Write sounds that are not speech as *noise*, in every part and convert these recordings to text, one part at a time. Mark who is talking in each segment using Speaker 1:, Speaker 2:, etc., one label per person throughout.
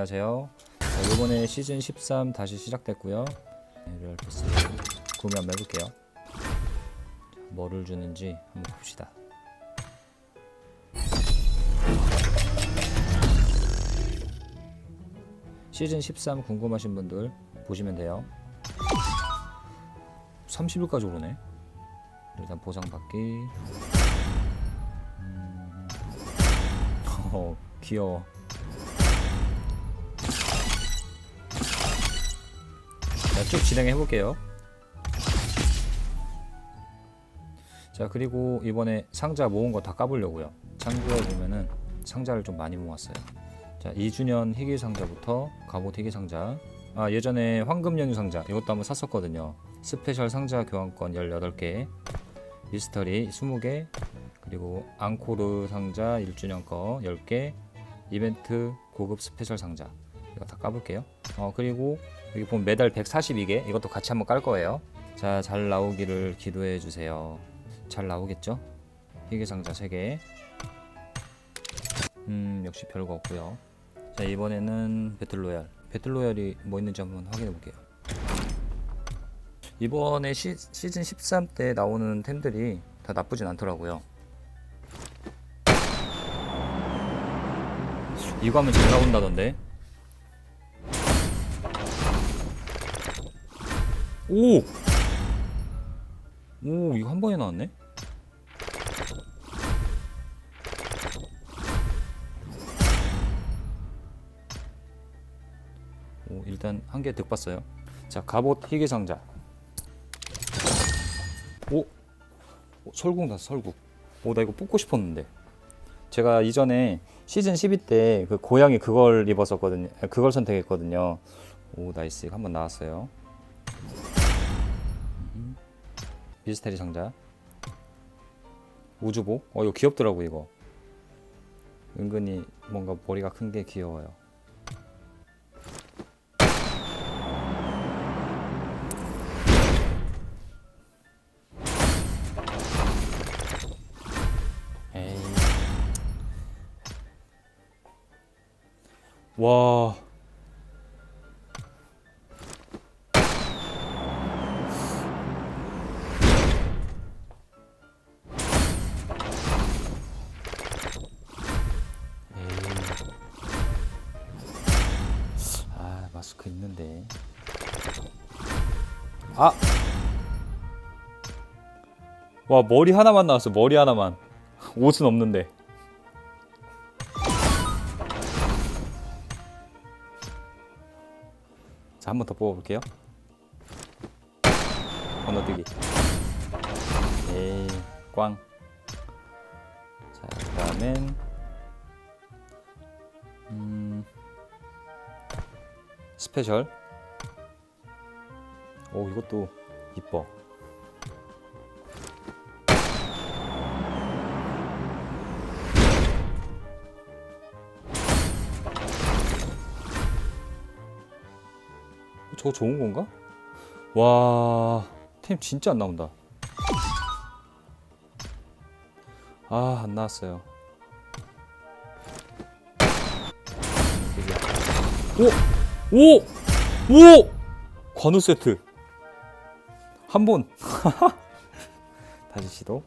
Speaker 1: 안녕하세요. 자, 이번에 시즌 13 다시 시작됐고요. 네, 리얼 패스 구매 한번 해볼게요. 자, 뭐를 주는지 한번 봅시다. 시즌 13 궁금하신 분들 보시면 돼요. 30일까지 오르네. 일단 보상 받기. 음... *laughs* 어, 귀여워. 쭉 진행해 볼게요. 자, 그리고 이번에 상자 모은 거 다 까보려고요. 참고해 보면은 상자를 좀 많이 모았어요. 자, 2주년 희귀 상자부터 갑옷 희귀 상자. 아, 예전에 황금 연휴 상자 이것도 한번 샀었거든요. 스페셜 상자 교환권 18개, 미스터리 20개, 그리고 앙코르 상자 1주년 거 10개, 이벤트 고급 스페셜 상자. 이거 다 까볼게요. 어, 그리고 여기 보면 메달 142개 이것도 같이 한번 깔 거예요. 자, 잘 나오기를 기도해 주세요. 잘 나오겠죠? 희귀 상자 3개. 음, 역시 별거 없고요. 자, 이번에는 배틀로얄. 배틀로얄이 뭐 있는지 한번 확인해 볼게요. 이번에 시, 시즌 13 때 나오는 템들이 다 나쁘진 않더라고요. 이거 하면 잘 나온다던데. 오! 오, 이거 한 번에 나왔네? 오, 일단 한 개 득봤어요. 자, 갑옷 희귀 상자. 오, 오 설국 났어, 설국. 오, 나 이거 뽑고 싶었는데. 제가 이전에 시즌 12 때 그 고양이 그걸 입었었거든요. 아, 그걸 선택했거든요. 오, 나이스. 한번 나왔어요. 음. 미스테리 상자. 우주복. 어, 이거 귀엽더라고, 이거. 은근히 뭔가 머리가 큰 게 귀여워요. 에이. 와. 와, 머리 하나만 나왔어. 머리 하나만. 옷은 없는데. 자, 한 번 더 뽑아볼게요. 건너뛰기. 에이, 꽝. 자, 그 다음엔, 음, 스페셜. 오, 이것도 이뻐. 저거 좋은 건가? 와, 템 진짜 안 나온다. 아, 안 나왔어요. 오! 오! 오! 관우 세트. 한 번. *laughs* 다시 시도.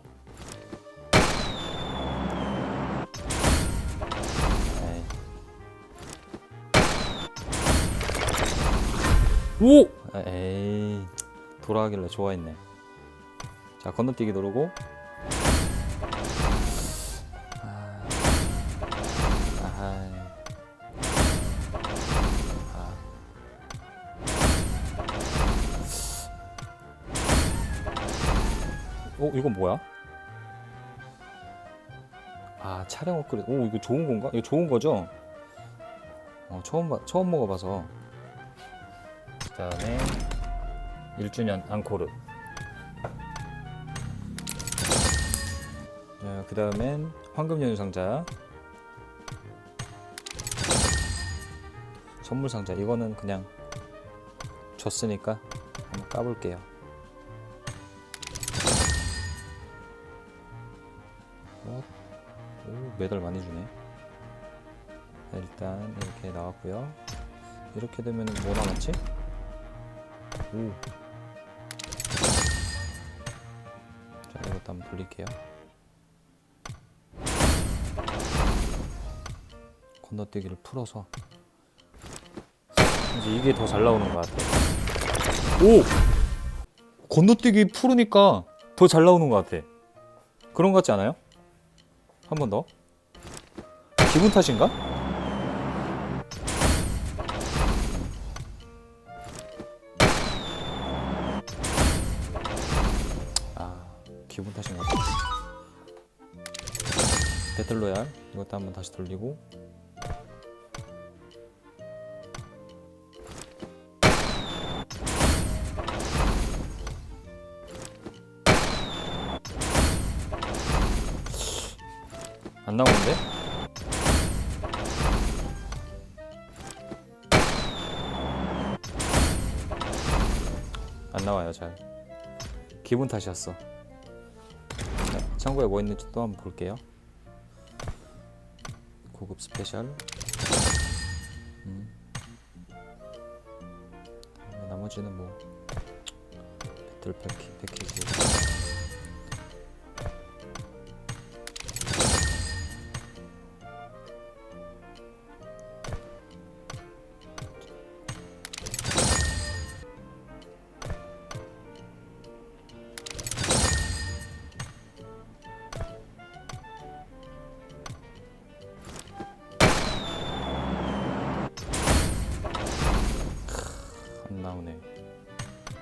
Speaker 1: 오! 에이 돌아가길래 좋아했네 자 건너뛰기 누르고 아. 아. 어 이건 뭐야? 아 차량 업그레이드 오 이거 좋은 건가? 이거 좋은 거죠? 어 처음 봐 처음 먹어봐서 그 다음에 1주년 앙코르. 자, 그 다음엔 황금 연휴 상자. 선물 상자. 이거는 그냥 줬으니까 한번 까볼게요. 어? 오, 메달 많이 주네. 자, 일단 이렇게 나왔고요. 이렇게 되면 뭐 남았지? 오. 자, 이것도 한번 돌릴게요. 건너뛰기를 풀어서 이제 이게 더 잘 나오는 것 같아. 오! 건너뛰기 풀으니까 더 잘 나오는 것 같아. 그런 것 같지 않아요? 한 번 더. 기분 탓인가? 기분 탓인가 봐. 배틀로얄 이것도 한번 다시 돌리고 안 나오는데? 안 나와요 잘 기분 탓이었어 자, 창고에 뭐 있는지 또 한번 볼게요 고급 스페셜 음. 다음에 나머지는 뭐 배틀 패키,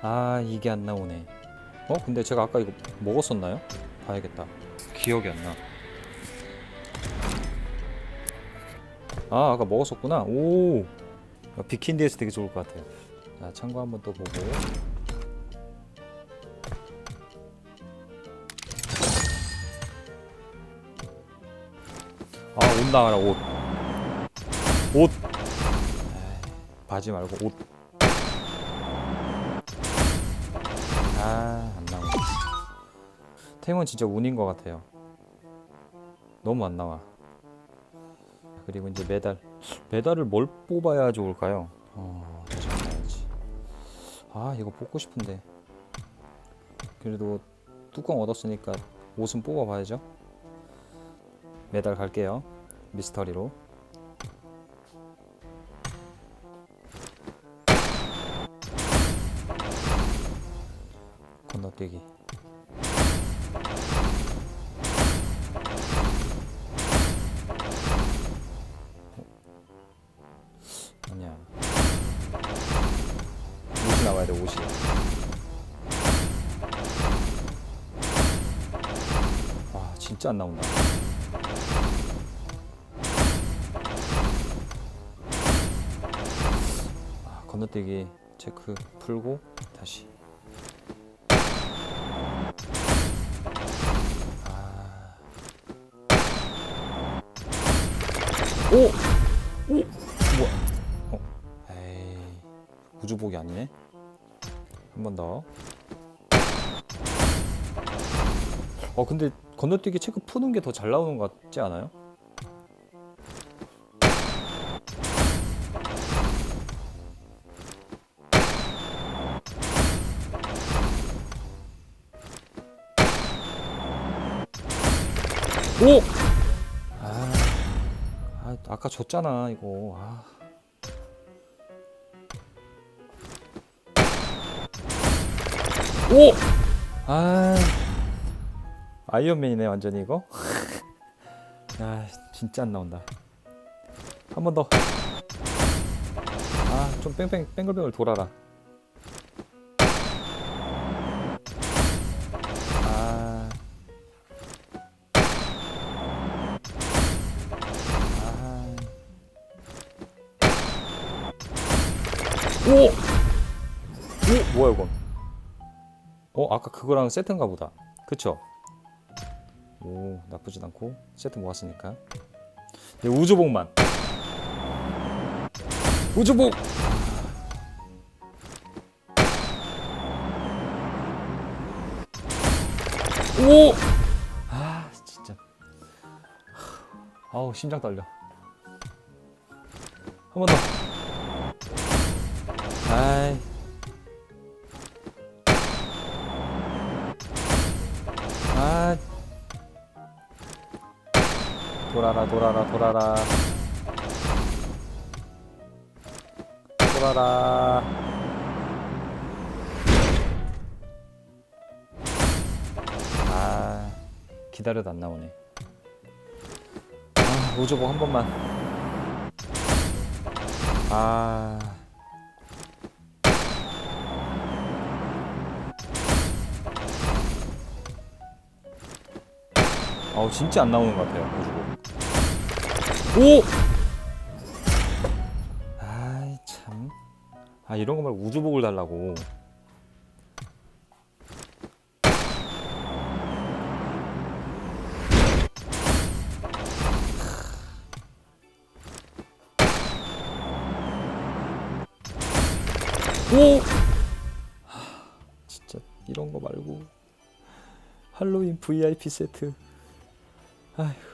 Speaker 1: 아 이게 안 나오네. 어 근데 제가 아까 이거 먹었었나요? 봐야겠다. 기억이 안 나. 아 아까 먹었었구나. 오 비킨디에서 되게 좋을 것 같아요. 자 참고 한번 또 보고. 아 옷 나와라 옷. 옷. 에이, 바지 말고 옷. 아, 안 나오네. 템은 진짜 운인 것 같아요. 너무 안 나와. 그리고 이제 메달. 메달을 뭘 뽑아야 좋을까요? 어, 봐야지. 아, 이거 뽑고 싶은데. 그래도 뚜껑 얻었으니까 옷은 뽑아봐야죠. 메달 갈게요. 미스터리로. 어? 아니야. 옷이 나와야 돼, 옷이. 와, 진짜 안 나온다. 아, 건너뛰기 체크 풀고 다시. 오! 오! 뭐야? 어. 에이. 우주복이 아니네. 한 번 더. 어, 근데 건너뛰기 체크 푸는 게 더 잘 나오는 것 같지 않아요? 아, 아까 줬잖아 이거. 아. 오! 아, 아이언맨이네 완전히 이거. *laughs* 아, 진짜 안 나온다. 한 번 더. 아, 좀 뺑뺑 뺑글뺑글 돌아라. 오! 오, 뭐야 이건? 어, 아까 그거랑 세트인가 보다. 그쵸? 오, 나쁘진 않고 세트 모았으니까. 이제 우주복만. 우주복. 오! 아, 진짜. 아우, 심장 떨려. 한 번 더. 돌아라 돌아라 돌아라. 돌아라. 아 기다려도 안 나오네. 아 우주복 한 번만. 아. 어우 진짜 안 나오는 것 같아요. 오! 아이 참. 아 이런 거 말고 우주복을 달라고. 오! 하, 진짜 이런 거 말고 할로윈 VIP 세트. 아휴.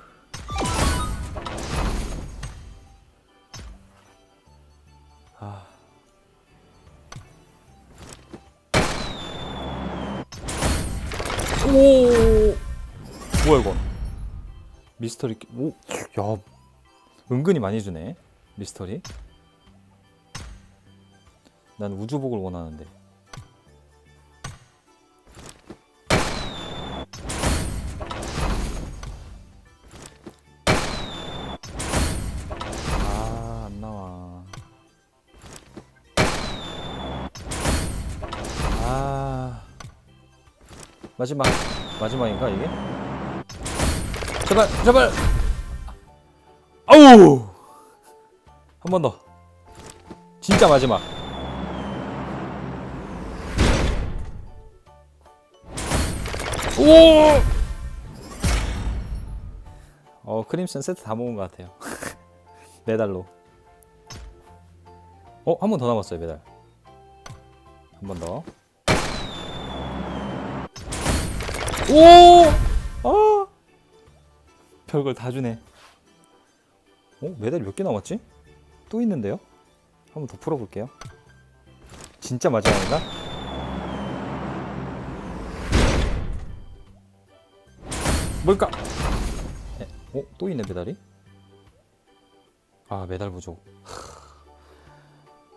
Speaker 1: 오! 뭐야 이거? 미스터리 끼- 오, 야, 은근히 많이 주네. 미스터리. 난 우주복을 원하는데. 마지막. 마지막인가, 이게? 제발, 제발! 아우! 한 번 더. 진짜 마지막. 오! 어, 크림슨 세트 다 모은 것 같아요. *laughs* 메달로. 어, 한 번 더 남았어요, 메달. 한 번 더. 오! 아! 별걸 다 주네. 어, 메달이 몇개 남았지? 또 있는데요? 한번 더 풀어볼게요. 진짜 마지막인가? 뭘까? 에, 어? 또 있네 메달이? 아 메달 부족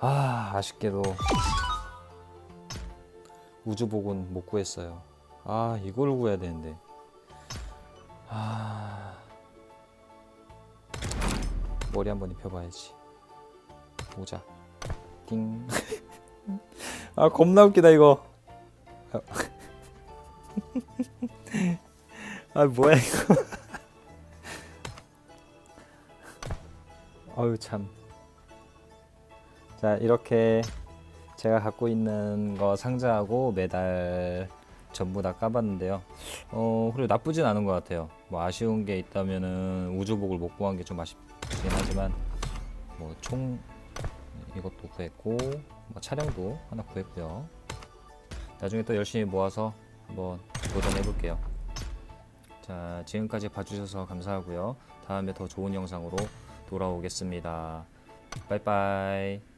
Speaker 1: 아 아쉽게도 우주복은 못 구했어요 아 이걸 구해야 되는데. 아. 머리 한번 입혀봐야지. 모자. 띵아 *laughs* 겁나 웃기다 이거. *laughs* 아 뭐야 이거. *laughs* 어유 참. 자 이렇게 제가 갖고 있는 거 상자하고 메달 전부 다 까봤는데요. 어 그리고 나쁘진 않은 것 같아요. 뭐 아쉬운 게 있다면은 우주복을 못 구한 게 좀 아쉽긴 하지만 뭐 총 이것도 구했고 뭐 차량도 하나 구했고요. 나중에 또 열심히 모아서 한번 도전해 볼게요. 자 지금까지 봐주셔서 감사하고요. 다음에 더 좋은 영상으로 돌아오겠습니다. 빠이빠이.